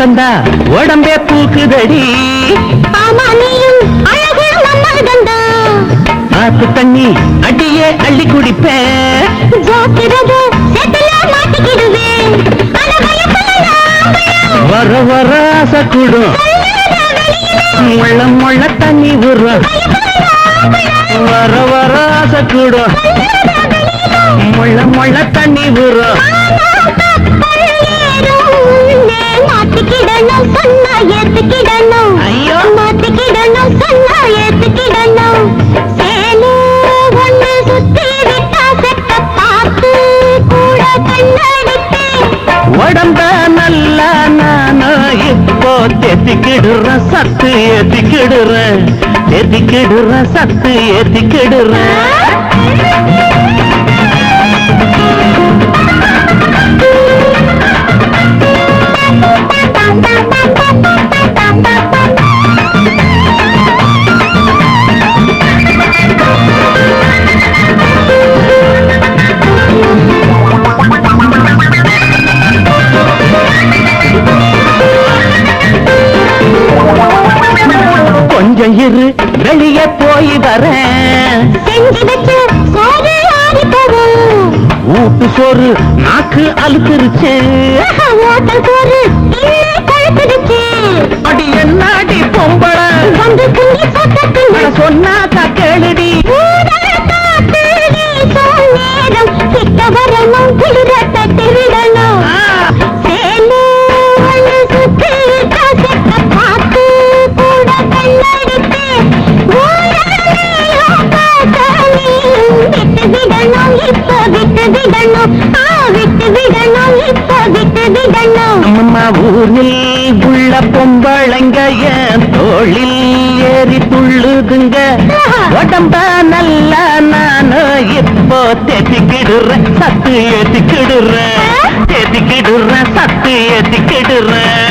கண்டா உடம்பே பூக்குதடி. ஆமா நீயும் அழகு ஆத்து தண்ணி அடியே அள்ளி குடிப்பேன் வர வர ஆசை கூடும் முள்ள முள்ள தண்ணி விடுறோம் வர வர ஆசை கூடும் முள்ள முள்ள தண்ணி விடுறோம் மாத்திக்கிடணும் சொன்னா ஏத்துக்கிடணும். தெத்திக்கிடுறேன் சத்து ஏத்திக்கிடுறேன் ஏத்திக்கிடுறேன் சத்து ஏத்திக்கிடுறேன் இரு வெளியே போய் வரேன். ஊட்டு சோறு நாக்கு அழுத்துருச்சு. அடி என்னாடி பொம்பள? சொன்னாக்கா கேளுடி. கிட்ட வரணும் குளிர தட்டி அம்மம்மா ஊரில் உள்ள பொம்பளைங்க என் தோளில் ஏறி துள்ளுதுங்க. உடம்ப நல்லா நானு இப்போ தேத்திக்கிடுறேன் சத்து ஏத்திக்கிடுறேன். தேத்திக்கிடுறேன் சத்து ஏத்திக்கிடுறேன்.